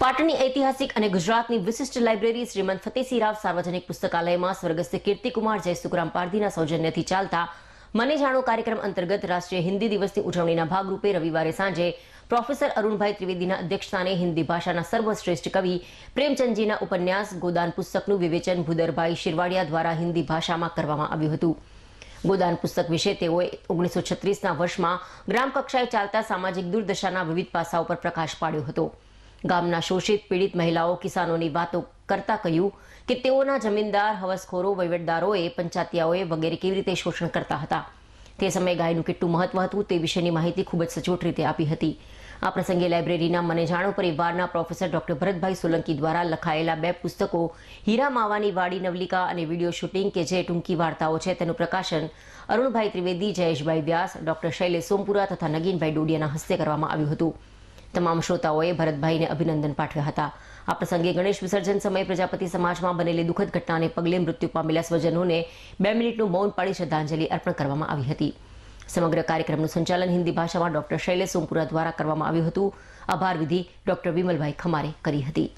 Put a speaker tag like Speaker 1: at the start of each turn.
Speaker 1: પાટણની ઐતિહાસિક અને ગુજરાતની વિશિષ્ટ લાઇબ્રેરી શ્રીમંત ફતેસિંહ રાવ સાર્વજનિક પુસ્તકાલયમાં સ્વર્ગસ્થ કીર્તિકુમાર જયસુખરામ પારધીના સૌજન્યથી ચાલતા મને જાણો કાર્યક્રમ અંતર્ગત રાષ્ટ્રીય હિન્દી દિવસની ઉજવણીના ભાગરૂપે રવિવારે સાંજે પ્રોફેસર અરુણભાઈ ત્રિવેદીના અધ્યક્ષસ્થાને હિન્દી ભાષાના સર્વશ્રેષ્ઠ કવિ પ્રેમચંદજીના ઉપન્યાસ, ગોદાન પુસ્તકનું વિવેચન ભૂદરભાઈ શિરવાડિયા દ્વારા હિન્દી ભાષામાં કરવામાં આવ્યું હતું. ગોદાન પુસ્તક વિશે તેઓએ ઓગણીસો છત્રીસના વર્ષમાં ગ્રામ કક્ષાએ ચાલતા સામાજિક દુર્દશાના વિવિધ પાસાઓ પર પ્રકાશ પાડ્યો હતો. ગામના શોષિત પીડિત મહિલાઓ કિસાનોની વાતો કરતા કહ્યું કે તેઓના જમીનદાર, હવસખોરો, વહીવટદારોએ પંચાતિયાઓએ વગેરે કેવી રીતે શોષણ કરતા હતા. તે સમયે ગાયનું કેટલું મહત્વ હતું તે વિશેની માહિતી ખૂબ જ સચોટ રીતે આપી હતી. આ પ્રસંગે લાઇબ્રેરીના મને જાણો પરિવારના પ્રોફેસર ડોક્ટર ભરતભાઈ સોલંકી દ્વારા લખાયેલા બે પુસ્તકો હીરા માવાની વાડી, નવલિકા અને વીડિયો શૂટિંગ કે જે ટૂંકી વાર્તાઓ છે તેનું પ્રકાશન અરુણભાઈ ત્રિવેદી, જયેશભાઈ વ્યાસ, ડોક્ટર શૈલેષ સોમપુરા તથા નગીનભાઈ ડોડિયાના હસ્તે કરવામાં આવ્યું હતું. તમામ શ્રોતાઓએ ભરતભાઈને અભિનંદન પાઠવ્યા હતા. આ પ્રસંગે ગણેશ વિસર્જન સમયે પ્રજાપતિ સમાજમાં બનેલી દુઃખદ ઘટનાને પગલે મૃત્યુ પામેલા સ્વજનોને બે મિનિટનું મૌન પાડી શ્રદ્ધાંજલિ અર્પણ કરવામાં આવી હતી. સમગ્ર કાર્યક્રમનું સંચાલન હિન્દી ભાષામાં ડોક્ટર શૈલેષ સોમપુરા દ્વારા કરવામાં આવ્યું હતું. આભાર વિધિ ડોક્ટર વિમલભાઈ ખમારે કરી હતી.